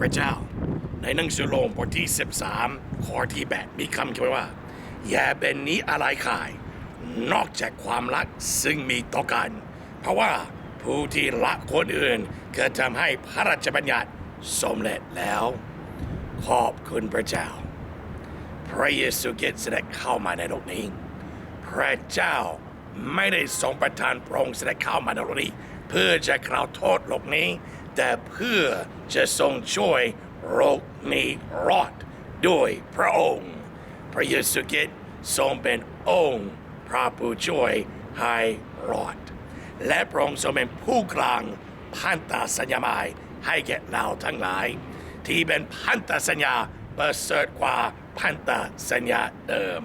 พระเจ้า ในหนังสือโลมบทที่ 13 ข้อที่แปดมีคำเขียนว่า อย่าเป็นนี้อะไรขาย นอกจากความรักซึ่งมีต่อกัน เพราะว่าผู้ที่รักคนอื่นก็ทำให้พระราชบัญญัติสมเร็จแล้ว ขอบคุณพระเจ้า พระเยซูคริสต์เสด็จเข้ามาในโลกนี้ พระเจ้าไม่ได้ทรงประทานพระองค์เสด็จเข้ามาในโลกนี้ เพื่อจะกล่าวโทษโลกนี้ แต่เพื่อจะทรงช่วยโลกนี้รอดด้วยพระองค์ พระเยซูคริสต์ทรงเป็นองค์พระผู้ช่วยให้รอด และพระองค์ทรงเป็นผู้กลางพันธสัญญาใหม่ให้แก่เราทั้งหลาย ที่เป็นพันธสัญญาประเสริฐกว่าพันธสัญญาเดิม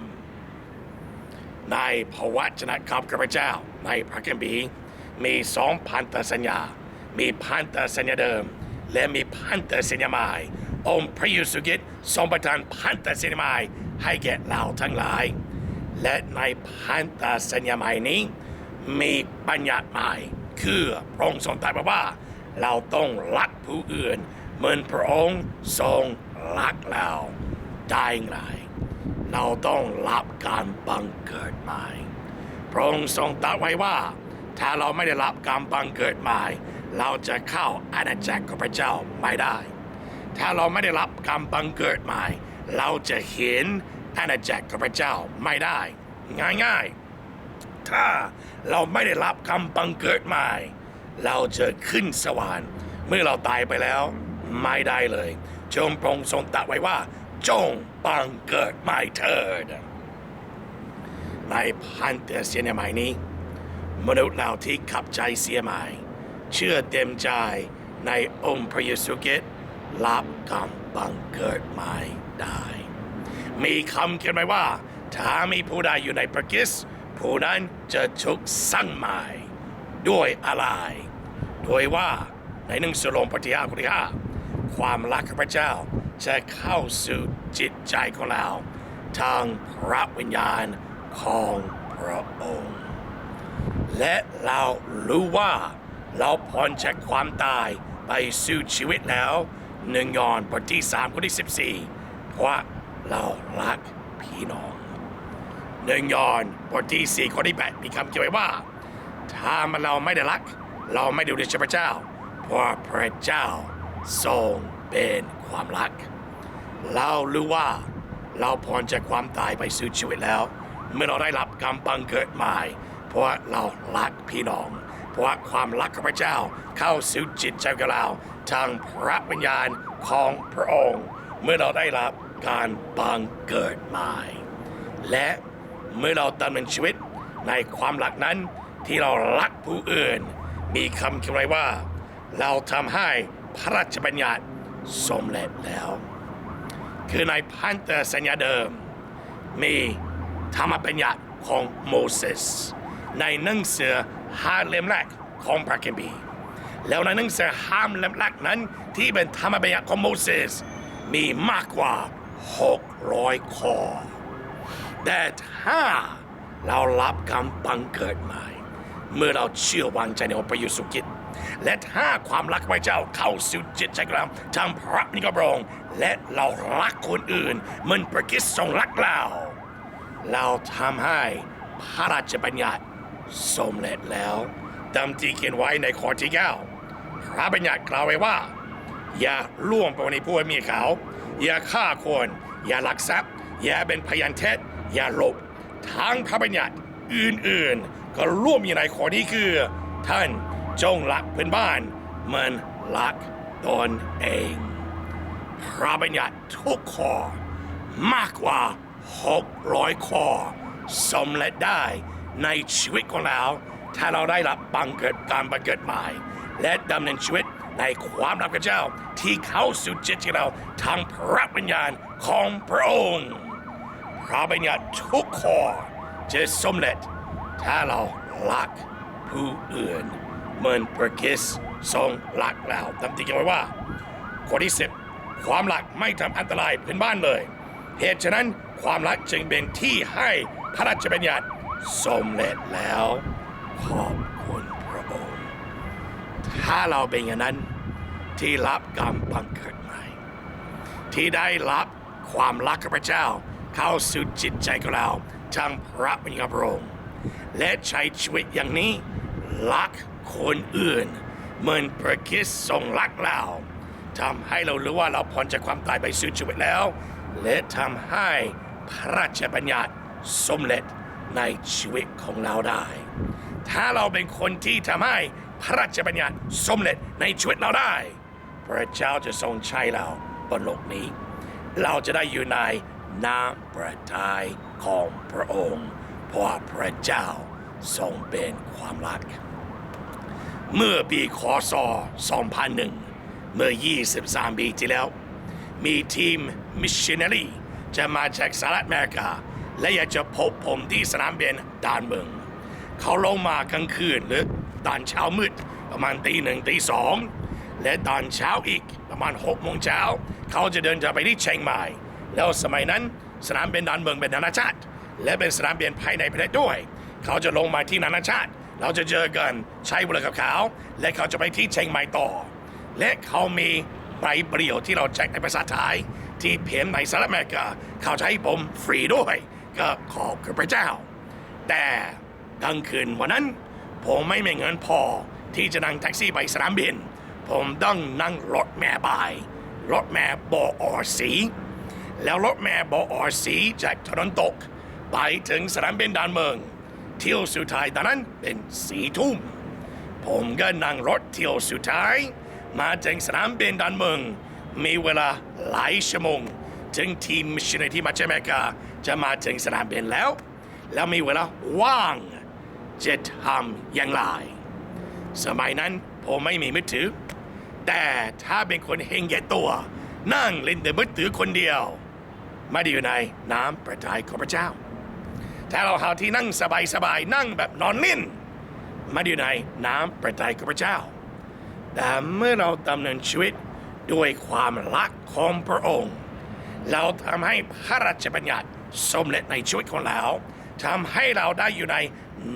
ในพระวจนะคำข้าพเจ้าในพระคัมภีร์มีสองพันธสัญญา มีพันธสัญญาเดิม และมีพันธสัญญาใหม่องค์พระเยซูคริสต์ทรงประทานพันธสัญญาใหม่ให้แก่เราทั้งหลาย และในพันธสัญญาใหม่นี้ มีบัญญัติใหม่ คือพระองค์ทรงตรัสว้ว่า เราต้องรักผู้อื่น เหมือนพระองค์ทรงรักเราได้อย่างไรเราต้องรับการบังเกิดใหม่ พระองค์ทรงตรัสไว้ว่า ถ้าเราไม่ได้รับการบังเกิดใหม่ เราจะเข้าอาณาจักรของพระเจ้าไม่ได้ ถ้าเราไม่ได้รับการบังเกิดใหม่ เราจะเห็นอาณาจักรของพระเจ้าไม่ได้ ง่ายๆ ถ้าเราไม่ได้รับคำบังเกิดใหม่ เราจะขึ้นสวรรค์เมื่อเราตายไปแล้วไม่ได้เลย จงพรงค์ทรงตรัสไว้ว่า จงบังเกิดใหม่เถิดในพันเตเสียใหม่นี้ มนุษย์เราที่ขับใจเสียใหม่ เชื่อเต็มใจในองค์พระเยซูคริสต์รับคำบังเกิดใหม่ได้ มีคำเขียนไว้ว่า ถ้ามีผู้ใดอยู่ในพระคริสต์ผู้นั้นจะถูกสร้างใหม่ ด้วยอะไรโดยว่าในหนังสือโลมปฏิยาคุริยาความรักของพระเจ้าจะเข้าสู่จิตใจของเราทางพระวิญญาณของพระองค์ และเรารู้ว่า เราพ้นจากความตายไปสู่ชีวิตแล้วหนึ่งยอนบทที่สามข้อที่สิบสี่เพราะเรารักพี่น้องหนึ่งยอนบทที่สี่ข้อที่แปดมีคำเขียนไว้ว่า ถ้ามันเราไม่ได้รัก เราไม่ดูดิชพระเจ้า เพราะพระเจ้าทรงเป็นความรัก เรารู้ว่าเราพ้นจากความตายไปสู่ชีวิตแล้ว เมื่อเราได้รับการมบังเกิดใหม่เพราะเรารักพี่น้อง เพราะความรักของพระเจ้าเข้าสู่จิตใจของเราทางพระวิญญาณของพระองค์ เมื่อเราได้รับการบังเกิดใหม่ และเมื่อเราดำเนินชีวิตในความรักนั้นที่เรารักผู้อื่น มีคำเขียนไว้ว่า เราทำให้พระราชบัญญัติสมเร็จแล้ว คือในพันธสัญญาเดิม มีธรรมบัญญัติของโมเสสในหนังสือ ห้าเล่มแรกของพระคัมภีร์แล้วในหนังสือห้าเล่มแรกนั้น ที่เป็นธรรมบัญญัติของโมเสสมีมากกว่า 600 ข้อ แต่ถ้าเรารับคำบังเกิดใหม่ เมื่อเราเชื่อวางใจในองค์พระเยซูคริสต์และถ้าความรักพระเจ้าเข้าสู่จิตใจของเราทางพระนิกรองและเรารักคนอื่นเหมือนพระคริสต์ทรงรักเรา เราทำให้พระราชบัญญัติ สมเร็จแล้วตามที่เขียนไว้ในข้อที่เก้าพระบัญญัติกล่าวไว้ว่า อย่าล่วงประเวณีผู้มีเขา อย่าฆ่าคน อย่าลักทรัพย์ อย่าเป็นพยานเท็จ อย่าลบ ทั้งพระบัญญัติอื่นๆ ก็ร่วมอยู่ในข้อนี้คือ ท่านจงรักเพื่อนบ้านเหมือนรักตนเอง พระบัญญัติทุกข้อมากกว่า 600 ข้อสมเร็จได้ ในชีวิตของเรา ถ้าเราได้รับบังเกิดการบังเกิดใหม่ และดำเนินชีวิตในความรักพระเจ้าที่เข้าสู่จิตใจเราทางพระวิญญาณของพระองค์พระบัญญัติทุกข้อจะสำเร็จ ถ้าเรารักผู้อื่นเหมือนพระคริสต์ทรงรักเราตามที่เขียนไว้ว่าข้อที่สิบความรักไม่ทำอันตรายเพื่อนบ้านเลย เหตุฉะนั้นความรักจึงเป็นที่ให้พระราชบัญญัติ สมเร็จแล้ว ขอบคุณพระองค์ ถ้าเราเป็นอย่างนั้นที่รับกรรมบังเกิดใหม่ ที่ได้รับความรักกับพระเจ้า เข้าสู่จิตใจของเราทางพระวิญญาณพระองค์และใช้ชีวิตอย่างนี้รักคนอื่นเหมือนพระคริสต์ทรงรักเราทำให้เรารู้ว่าเราพ้นจากความตายไปสู่ชีวิตแล้ว และทำให้พระราชบัญญัติสมเร็จ ในชีวิตของเราได้ ถ้าเราเป็นคนที่ทำให้พระราชบัญญัติสมเร็จในชีวิตเราได้ พระเจ้าจะทรงใช้เราบนโลกนี้ เราจะได้อยู่ในน้ำประทัยของพระองค์ เพราะพระเจ้าทรงเป็นความรัก เมื่อปีคศ2001 เมื่อ 23 ปีที่แล้ว มีทีมมิชชันนารีจะมาจากสหรัฐอเมริกา และอยากจะพบผมที่สนามบินดานเมือง เขาลงมากลางคืนหรือตอนเช้ามืดประมาณตีหนึ่งตีสองและตอนเช้าอีกประมาณ6โมงเช้า เขาจะเดินทางไปที่เชียงใหม่ แล้วสมัยนั้นสนามบินดอนเมืองเป็นนานาชาติ และเป็นสนามบินภายในประเทศด้วย เขาจะลงมาที่นานาชาติ เราจะเจอกันใช้เวลากับเขาและเขาจะไปที่เชียงใหม่ต่อ และเขามีใบเปลี่ยวที่เราแจกในภาษาไทยที่เพียนในสหรัฐอเมริกาเขาจะให้ผมฟรีด้วย ก็ขอบคุณพระเจ้า แต่กลางคืนวันนั้น ผมไม่มีเงินพอที่จะนั่งแท็กซี่ไปสนามบิน ผมต้องนั่งรถแม่บาย รถแม่บออสี แล้วรถแม่บออสีจากถนนตก ไปถึงสนามบินดอนเมือง เที่ยวสุดท้ายตอนนั้นเป็นสีทุ่ม ผมก็นั่งรถเที่ยวสุดท้าย มาถึงสนามบินดอนเมือง มีเวลาหลายชั่วโมงถึงทีมมิชชันนารีที่มาจากอเมริกา จะมาถึงสนามบินแล้ว แล้วมีเวลาว่างจะทำอย่างไรสมัยนั้นผมไม่มีมือถือ แต่ถ้าเป็นคนเฮงแก่ตัว นั่งเล่นแต่มือถือคนเดียว ไม่ได้อยู่ในน้ำประทัยของพระเจ้า ถ้าเราหาที่นั่งสบายๆนั่งแบบนอนนิ่นไมาอยู่ในน้ำประทัยของพระเจ้า แต่เมื่อเราดำเนินชีวิตด้วยความรักของพระองค์ เราทำให้พระราชบัญญัติ สมเร็จในชีวิตของเราทำให้เราได้อยู่ใน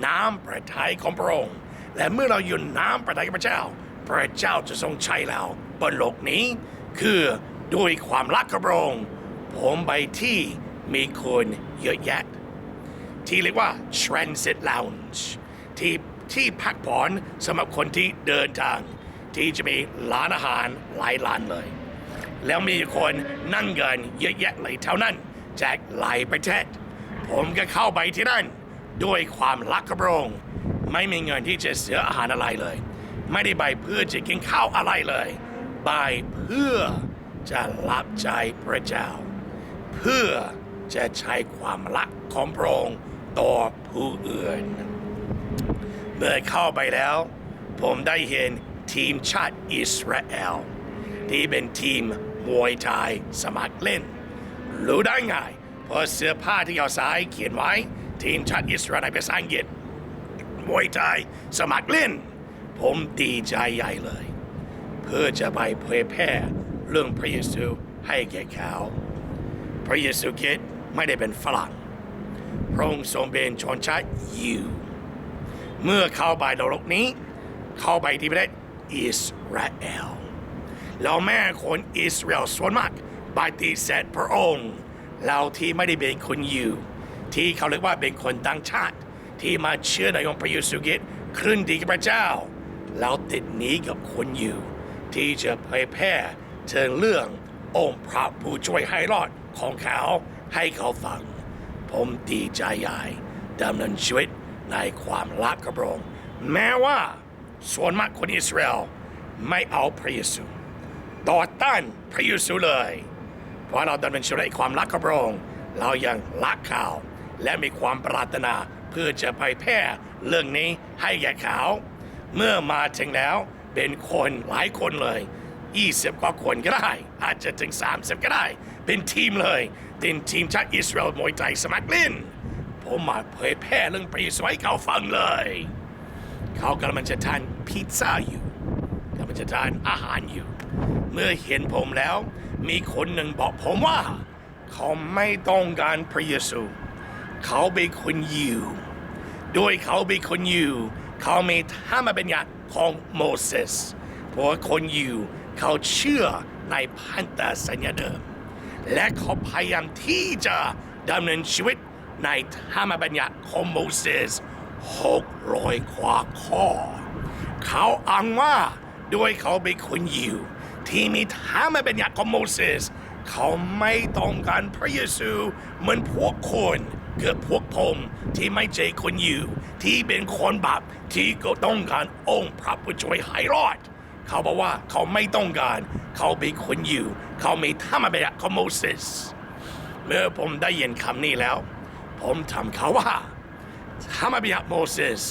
น้ำประทัยของพระองค์และเมื่อเราอยู่น้ำประทัยของพระเจ้า พระเจ้าจะทรงใช้เราบนโลกนี้ คือด้วยความรักของพระองค์ผมไปที่มีคนเยอะแยะ ที่เรียกว่า transit lounge ที่ที่พักผ่อนสำหรับคนที่เดินทาง ที่จะมีร้านอาหารหลายร้านเลย แล้วมีคนนั่งเกินเยอะแยะเลยเท่านั้น จากหลายประเทศผมก็เข้าไปที่นั่น ด้วยความรักกระโปรง ไม่มีเงินที่จะเสียอาหารอะไรเลย ไม่ได้ไปเพื่อจะกินข้าวอะไรเลยไปเพื่อจะรับใจพระเจ้า เพื่อจะใช้ความรักของพระองค์ต่อผู้อื่น เมื่อเข้าไปแล้ว ผมได้เห็นทีมชาติอิสราเอลที่เป็นทีมมวยไทยสมัครเล่น รู้ได้ไงเพราะเสื้อผ้าที่เขาใส่เขียนไว้ ทีมชาติอิสราเอลในภาษาอังกฤษมวยไทยสมัครเล่น ผมดีใจใหญ่เลย เพื่อจะไปเผยแพร่เรื่องพระเยซูให้แก่เขา พระเยซูคริสต์ไม่ได้เป็นฝรั่งพระองค์ทรงเป็นชนชาติยิวเมื่อเข้าไปในโลกนี้ เข้าไปที่ประเทศอิสราเอลแล้วแม่คนอิสราเอลส่วนมาก ปฏิเสธพระองค์ เราที่ไม่ได้เป็นคนยิวที่เขาเรียกว่าเป็นคนต่างชาติ ที่มาเชื่อในองค์พระเยซูคริสต์ครึ่งดีกับพระเจ้า เราติดหนี้กับคนยิวที่จะเผยแพร่ถึงเรื่ององค์พระผู้ช่วยให้รอดของเขาให้เขาฟัง ผมดีใจใหญ่ดำเนินชีวิตในความรักกับระองแม้ว่าส่วนมากคนอิสราเอลไม่เอาพระเยซูต่อต้านพระเยซูเลย เพราะเราดำเนินชีวิตในความรักของพระองค์เรายังรักเขาและมีความปรารถนาเพื่อจะไปแพร่เรื่องนี้ให้แก่เขาเมื่อมาถึงแล้วเป็นคนหลายคนเลย20กว่าคนก็ได้ อาจจะถึง 30 ก็ได้ เป็นทีมเลย เป็นทีมชาติอิสราเอลมวยไทยสมัครเล่น ผมมาเผยแพร่เรื่องพระเยซูให้เขาฟังเลย เขากำลังจะทานพิซซ่าอยู่กำลังจะทานอาหารอยู่ เมื่อเห็นผมแล้ว มีคนหนึ่งบอกผมว่า เขาไม่ต้องการพระเยซู เขาเป็นคนยิวโดยเขาเป็นคนยิวเขาไมีธรรมบัญญัติของโมเสสเพราะคนยิวเขาเชื่อในพันธสัญญาเดิม และเขาพยายามที่จะดำเนินชีวิตในธรรมบัญญัติของโมเสส600กว่าข้อ เขาอ้างว่าด้วยเขาเป็นคนยิว ที่มีธรรมบัญญัติของโมเสสเขาไม่ต้องการพระเยซูเหมือนพวกคนเกือบพวกผมที่ไม่ใช่คนอยิวที่เป็นคนบาปที่ก็ต้องการองค์พระผู้ช่วยให้รอด เขาบอกว่าเขาไม่ต้องการ เขาเป็นคนอยิวเขามีธรรมบัญญัติของโมเสสเมื่อผมได้ยินคำนี้แล้ว ผมถามเขาว่าธรรมบัญญัติโมเสส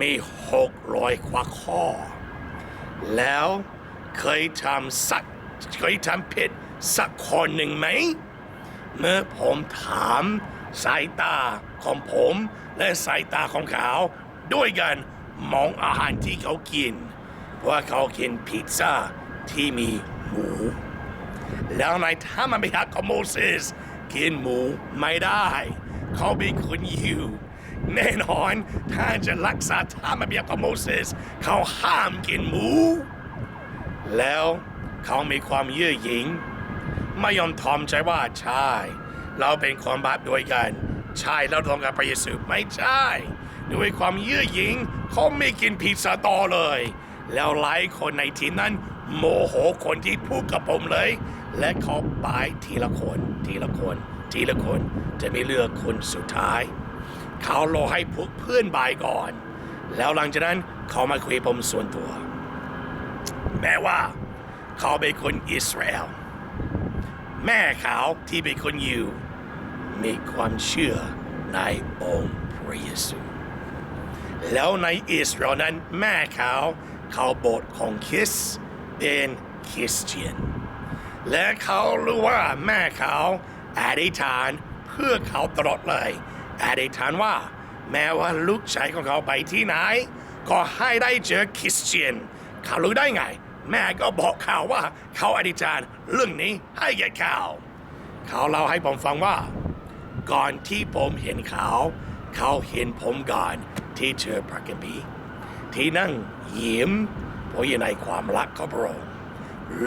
มีหกร้อยกว่าข้อ แล้ว เคยทำสักเคยทำผิดสักคนหนึ่งไหม เมื่อผมถามสายตาของผมและสายตาของเขา ด้วยกันมองอาหารที่เขากินว่าเขากินพิซซ่าที่มีหมู แล้วในธรรมบัญญัติของโมเสสกินหมูไม่ได้ เขาเป็นคนยิวแน่นอนถ้าจะรักษาธรรมบัญญัติของโมเสสเขาห้ามกินหมู แล้วเขามีความเยื่อหยิ่งไม่ยอมทอมใจว่าใช่ เราเป็นคนบาปด้วยกัน ใช่เราต้องการพระเยซูไม่ใช่ ด้วยความเยื่อหยิ่งเขาไม่กินพิซซ่าต่อเลย แล้วหลายคนในที่นั้น โมโหคนที่พูดกับผมเลย และเขาไปทีละคนทีละคนทีละคนจะไม่เลือกคนสุดท้าย เขารอให้พวกเพื่อนบายก่อน แล้วหลังจากนั้นเขามาคุยผมส่วนตัว แม้ว่า เขาเป็นคนอิสราเอล แม่เขาที่เป็นคนยิวมีความเชื่อในองค์พระเยซู แล้วในอิสราเอลนั้นแม่เขาเขาบสถ์ของคิสเป็นคริสเตียน และเขารู้ว่าแม่เขาอธิษฐานเพื่อเขาตลอดเลยอธิษฐานว่าแม้ว่าลูกชายของเขาไปที่ไหน ก็ให้ได้เจอคริสเตียน เขารู้ได้ไง แม่ก็บอกเขาวว่าเขาอธิษฐานเรื่องนี้ให้แก่เขาว เขาเล่าให้ผมฟังว่า ก่อนที่ผมเห็นเขา เขาเห็นผมก่อนที่เจอพระกัมภีที่นั่งยิ้มเพราะอยู่ในความรักของพระองค์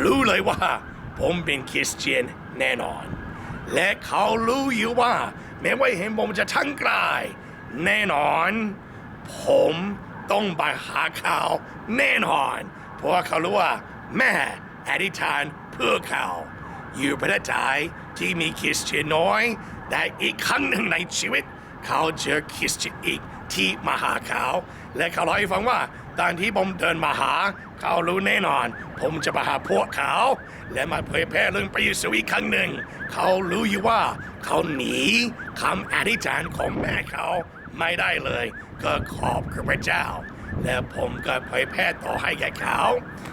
รู้เลยว่า ผมเป็นคริสเตียนแน่นอน และเขารู้อยู่ว่า แม้ว่าเห็นผมจะทั้งกลาย แน่นอน ผมต้องไปหาเขาแน่นอน เพราะว่าเขารู้ว่า แม่อธิษฐานเพื่อเขาอยู่ประเทศไทยที่มีคริสเตียนน้อยแต่อีกครั้งหนึ่งในชีวิต เขาเจอคริสเตียนอีกที่มาหาเขา และเขาเล่าให้ฟังว่าตอนที่ผมเดินมาหา เขารู้แน่นอน ผมจะมาหาพวกเขา และมาเผยแพร่เรื่องพระเยซูอีกครั้งหนึ่ง เขารู้อยู่ว่าเขาหนีคำอธิษฐานของแม่เขาไม่ได้เลย ก็ขอบคุณพระเจ้า และผมก็เผยแพร่ต่อให้แก่เขา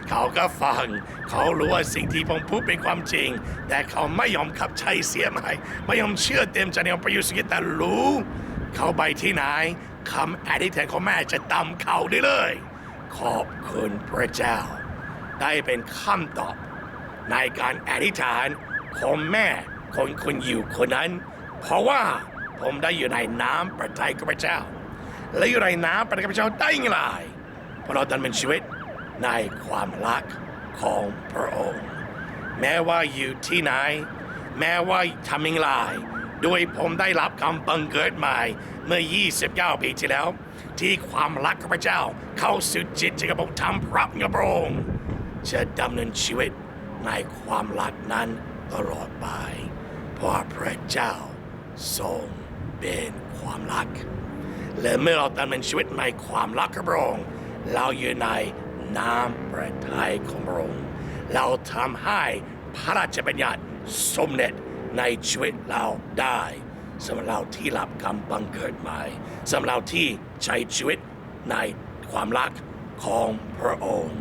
เขาก็ฟัง เขารู้ว่าสิ่งที่ผมพูดเป็นความจริง แต่เขาไม่ยอมขับใช้เสียไหมไม่ยอมเชื่อเต็มใจในพระยซูคริสต์แต่รู้ เขาไปที่ไหนคำอธิษฐานของแม่จะตามเขาได้เลย ขอบคุณพระเจ้า ได้เป็นคำตอบ ในการอธิษฐานของแม่คนคนอยู่คนนั้น เพราะว่าผมได้อยู่ในน้ำประทัยกับพระเจ้า และอยู่ในน้ำประกับเจ้าได้อย่างไรเพราะเราดันเป็นชีวิตในความรักของพระองค์ แม้ว่าอยู่ที่ไหน แม้ว่าทำอย่างไรโดยผมได้รับคำบังเกิดใหม่เมื่อ 29 ปีที่แล้ว ที่ความรักของพระเจ้าเข้าสู่จิตจกับผมทำพรับพระองค์จะดำเนินชีวิตในความรักนั้นตลอดไปเพราะพระเจ้าทรงเป็นความรัก และเมื่อเราดำเนินชีวิตในความรักของพระองค์เราอยู่ในน้ำประทัยของพระองค์เราทำให้พระราชบัญญัติสมเด็จในชีวิตเราได้สำหรับเราที่รับคำบังเกิดใหม่สำหรับเราที่ใช้ชีวิตในความรักของพระองค์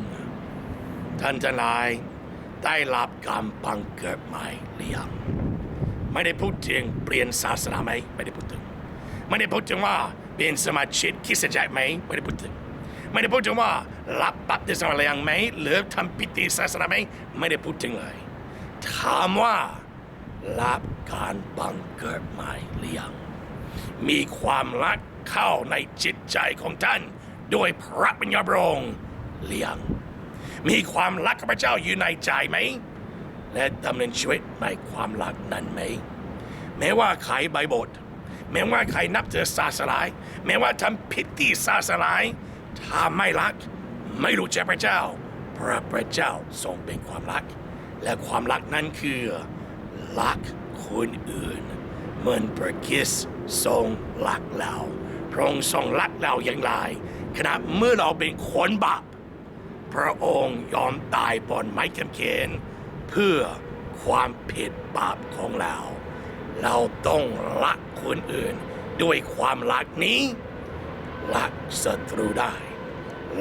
ท่านทั้งหลายได้รับการบังเกิดใหม่หรือยังไม่ได้พูดถึงเปลี่ยนศาสนาไหมไม่ได้พูดถึงไม่ได้พูดถึงว่า เป็นสมาชิกคริสตจักรไหมไม่ได้พูดถึงไม่ได้พูดถึงว่ารับบัพติศมาอะไรยังไหมหรือทำพิธีศาสนาไหมไม่ได้พูดถึงเลยถามว่ารับการบังเกิดใหม่หรือยังมีความรักเข้าในจิตใจของท่าน โดยพระปัญญาบรงหรือยังมีความรักพระเจ้าอยู่ในใจไหม และดำเนินชีวิตในความรักนั้นไหมแม้ว่าใครใบบท แม้ว่าใครนับถือศาสนาแม้ว่าทำพิธีศาสนาถ้าไม่รัก ไม่รู้จักพระเจ้า พระพระเจ้าทรงเป็นความรัก และความรักนั้นคือรักคนอื่นเหมือนพระคิสทรงรักเราพระองค์ทรงรักเราอย่างไรขณะเมื่อเราเป็นคนบาปพระองค์ยอมตายบนไม้กางเขนเพื่อความผิดบาปของเรา เราต้องรักคนอื่น ด้วยความรักนี้รักศัตรูได้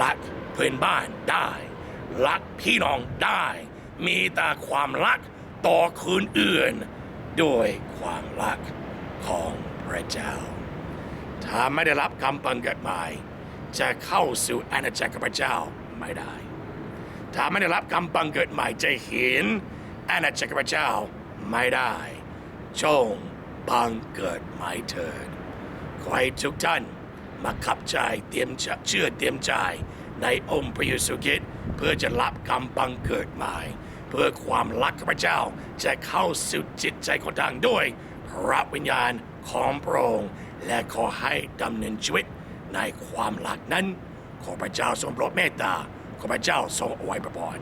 รักเพื่อนบ้านได้รักพี่น้องได้ มีแต่ความรักต่อคนอื่น ด้วยความรักของพระเจ้า ถ้าไม่ได้รับคำบังเกิดใหม่จะเข้าสู่อาณาจักรพระเจ้าไม่ได้ ถ้าไม่ได้รับคำบังเกิดใหม่จะเห็นอาณาจักรพระเจ้าไม่ได้ จงบังเกิดหม่เถิดขอให้ทุกท่านมาขับใจเตรียมเชื่อเตรียมใจในองค์พระเยซูคริสต์เพื่อจะรับคำบังเกิดใหม่เพื่อความรักของพระเจ้าจะเข้าสู่จิตใจของทางด้วยพระวิญญาณของพระองค์และขอให้ดำเนินชีวิตในความรักนั้น ขอพระเจ้าทรงโปรดเมตตาขอพระเจ้าทรงอวยพร